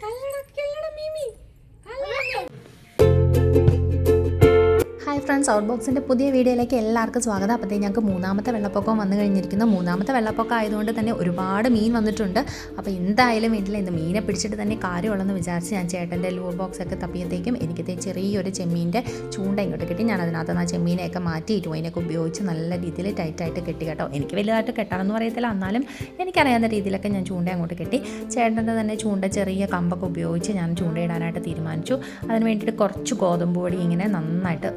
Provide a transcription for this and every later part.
Carlos, ¿qué friends out ബോക്സിന്റെ പുതിയ വീഡിയോയിലേക്ക് എല്ലാവർക്കും സ്വാഗതം. അപ്പോഴത്തേക്ക് ഞങ്ങൾക്ക് മൂന്നാമത്തെ വെള്ളപ്പൊക്കം വന്നു കഴിഞ്ഞിരിക്കുന്നു. മൂന്നാമത്തെ വെള്ളപ്പൊക്കം ആയതുകൊണ്ട് തന്നെ ഒരുപാട് മീൻ വന്നിട്ടുണ്ട്. അപ്പോൾ എന്തായാലും വീട്ടിൽ ഇന്ന് മീനെ പിടിച്ചിട്ട് തന്നെ കാര്യമുള്ളെന്ന് വിചാരിച്ച് ഞാൻ ചേട്ടന്റെ ലൂർ ബോക്സ് ഒക്കെ തപ്പിയത്തേക്കും. എനിക്കത്തെ ചെറിയൊരു ചെമ്മീന്റെ ചൂണ്ട ഇങ്ങോട്ട് കിട്ടി. ഞാൻ അതിനകത്ത് നിന്ന് ആ ചെമ്മീനെയൊക്കെ മാറ്റി ഇരുവതിനൊക്കെ ഉപയോഗിച്ച് നല്ല രീതിയിൽ ടൈറ്റായിട്ട് കെട്ടി കേട്ടോ. എനിക്ക് വലുതായിട്ട് കെട്ടാണെന്ന് പറയത്തില്ല എന്നാലും എനിക്കറിയാവുന്ന രീതിയിലൊക്കെ ഞാൻ ചൂണ്ട അങ്ങോട്ട് കെട്ടി ചേട്ടന്റെ തന്നെ ചൂണ്ട ചെറിയ കമ്പൊക്കെ ഉപയോഗിച്ച് ഞാൻ ചൂണ്ടയിടാനായിട്ട് തീരുമാനിച്ചു. അതിന് വേണ്ടിയിട്ട് കുറച്ച് ഗോതമ്പ് പൊടി ഇങ്ങനെ നന്നായിട്ട്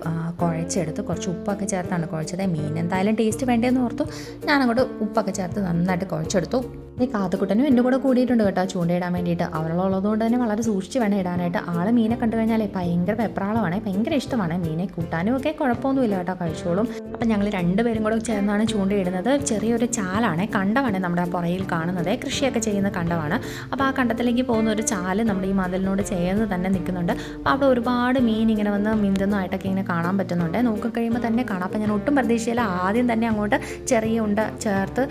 കുഴച്ചെടുത്ത്. കുറച്ച് ഉപ്പൊക്കെ ചേർത്താണ് കുഴച്ചത്. മീൻ എന്തായാലും ടേസ്റ്റ് വേണ്ടതെന്ന് ഓർത്തു. ഞാനങ്ങോട്ട് ഉപ്പൊക്കെ ചേർത്ത് നന്നായിട്ട് കുഴച്ചെടുത്തു. ഈ കാത്തുക്കുട്ടനും എന്റെ കൂടെ കൂടിയിട്ടുണ്ട് കേട്ടോ. ചൂണ്ടയിടാൻ വേണ്ടിയിട്ട്. അവളുള്ളതുകൊണ്ട് തന്നെ വളരെ സൂക്ഷിച്ച് വേണം ഇടാനായിട്ട്. ആൾ മീനെ കണ്ടു കഴിഞ്ഞാലേ ഭയങ്കര പെപ്രാളമാണ് ഭയങ്കര ഇഷ്ടമാണ്. മീനെ കൂട്ടാനും ഒക്കെ കുഴപ്പമൊന്നുമില്ല കേട്ടോ. കഴിച്ചോളും. അപ്പം ഞങ്ങൾ രണ്ടുപേരും കൂടെ ചേർന്നാണ് ചൂണ്ടയിടുന്നത്. ചെറിയൊരു ചാലാണ് കണ്ടമാണ് നമ്മുടെ പുറയിൽ കാണുന്നത്. കൃഷിയൊക്കെ ചെയ്യുന്ന കണ്ടമാണ് അപ്പോൾ ആ കണ്ടത്തിലേക്ക് പോകുന്ന ഒരു ചാൽ നമ്മുടെ ഈ മതിലിനോട് ചേർന്ന് തന്നെ നിൽക്കുന്നുണ്ട്. അപ്പോൾ അവിടെ ഒരുപാട് മീൻ ഇങ്ങനെ വന്ന് മിന്തുന്നതായിട്ടൊക്കെ ഇങ്ങനെ കാണാൻ പറ്റുന്നുണ്ട്. നോക്കിക്കഴിയുമ്പോൾ തന്നെ കാണാം. അപ്പോൾ ഞാൻ ഒട്ടും പ്രതീക്ഷയില്ല ആദ്യം തന്നെ അങ്ങോട്ട് ചെറിയ ഉണ്ട ചേർത്ത്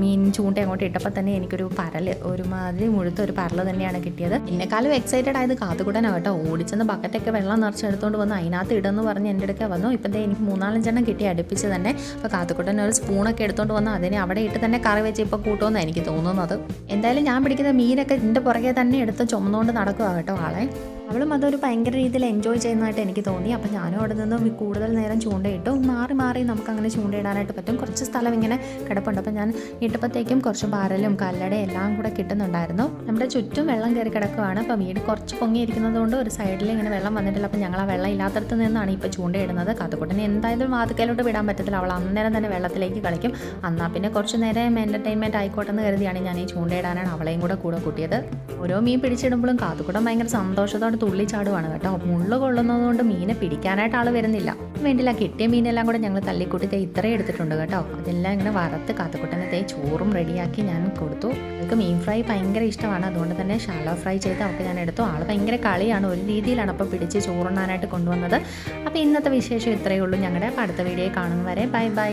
മീൻ ചൂണ്ട അങ്ങോട്ട് ഇട്ടപ്പോൾ തന്നെ എനിക്കൊരു പരൽ ഒരുമാതിരി മുഴുത്ത ഒരു പരൽ തന്നെയാണ് കിട്ടിയത്. എന്നെക്കാളും എക്സൈറ്റഡ് ആയത് കാത്തുകൂടാനാണ് കേട്ടോ. ഓടിച്ചെന്ന് ബക്കറ്റൊക്കെ വെള്ളം നിറച്ചെടുത്തോണ്ട് വന്ന് അതിനകത്ത് ഇടുന്നു പറഞ്ഞ് എന്റെ അടുക്ക വന്നു. ഇപ്പം എനിക്ക് മൂന്നാലഞ്ചെണ്ണം കിട്ടി അടുപ്പിച്ച് തന്നെ. അപ്പോൾ കാത്തുകൂട്ടൻ ഒരു സ്പൂണൊക്കെ എടുത്തുകൊണ്ട് വന്ന് അതിനെ അവിടെ ഇട്ട് തന്നെ കറി വെച്ച് ഇപ്പോൾ കൂട്ടുമെന്ന് എനിക്ക് തോന്നുന്നത്. എന്തായാലും ഞാൻ പിടിക്കുന്ന മീനൊക്കെ എന്റെ പുറകെ തന്നെ എടുത്ത് ചുമന്നുകൊണ്ട് നടക്കുക കേട്ടോ ആളെ. അവളും അതൊരു ഭയങ്കര രീതിയിൽ എൻജോയ് ചെയ്യുന്നതായിട്ട് എനിക്ക് തോന്നി. അപ്പോൾ ഞാനും അവിടെ നിന്ന് കൂടുതൽ നേരം ചൂണ്ടയിട്ടു മാറി മാറി നമുക്ക് അങ്ങനെ ചൂണ്ടയിടാനായിട്ട് പറ്റും. കുറച്ച് സ്ഥലം ഇങ്ങനെ കിടപ്പുണ്ട്. അപ്പോൾ ഞാൻ ഇട്ടപ്പോഴത്തേക്കും കുറച്ച് പാരലും കല്ലടയും എല്ലാം കൂടെ കിട്ടുന്നുണ്ടായിരുന്നു. നമ്മുടെ ചുറ്റും വെള്ളം കയറി കിടക്കുകയാണ് അപ്പോൾ വീട് കുറച്ച് പൊങ്ങിയിരിക്കുന്നത് കൊണ്ട് ഒരു സൈഡിൽ ഇങ്ങനെ വെള്ളം വന്നിട്ടില്ല. അപ്പോൾ ഞങ്ങൾ ആ വെള്ളം ഇല്ലാത്തടത്ത് നിന്നാണ് ഇപ്പോൾ ചൂണ്ടയിടുന്നത്. കാത്തുക്കുട്ടനെ എന്തായാലും വാതുക്കലോട്ട് വിടാൻ പറ്റത്തില്ല. അവൾ അന്നേരം തന്നെ വെള്ളത്തിലേക്ക് കളിക്കും. എന്നാൽ പിന്നെ കുറച്ച് നേരം എന്റർടൈൻമെന്റ് ആയിക്കോട്ടെ എന്ന് കരുതിയാണ് ഞാൻ ഈ ചൂണ്ടയിടാനാണ് അവളെയും കൂടെ കൂടെ കൂട്ടിയത്. ഓരോ മീൻ പിടിച്ചിടുമ്പോഴും കാത്തുകൂടം ഭയങ്കര സന്തോഷത്തോടെ തുള്ളി ചാടുവാണ് കേട്ടോ. മുള്ളു കൊള്ളുന്നതുകൊണ്ട് മീനെ പിടിക്കാനായിട്ട് ആൾ വരുന്നില്ല. വേണ്ടില്ല കിട്ടിയ മീനെല്ലാം കൂടെ ഞങ്ങൾ തല്ലിക്കൂട്ടി തേ ഇത്രയും എടുത്തിട്ടുണ്ട് കേട്ടോ. അതെല്ലാം ഇങ്ങനെ വറുത്ത് കാത്തുക്കുട്ടനെ തേ ചോറും റെഡിയാക്കി ഞാൻ കൊടുത്തു. എനിക്ക് മീൻ ഫ്രൈ ഭയങ്കര ഇഷ്ടമാണ്. അതുകൊണ്ട് തന്നെ ഷാലോ ഫ്രൈ ചെയ്ത് അവൾക്ക് ഞാൻ എടുത്തു. ആൾ ഭയങ്കര കളിയാണ്. ഒരു രീതിയിലാണ് അപ്പോൾ പിടിച്ച് ചോറുണ്ണാനായിട്ട് കൊണ്ടുവന്നത്. അപ്പോൾ ഇന്നത്തെ വിശേഷം ഇത്രയേ ഉള്ളൂ. ഞങ്ങളുടെ അടുത്ത വീഡിയോ കാണുന്നവരെ ബൈ ബൈ.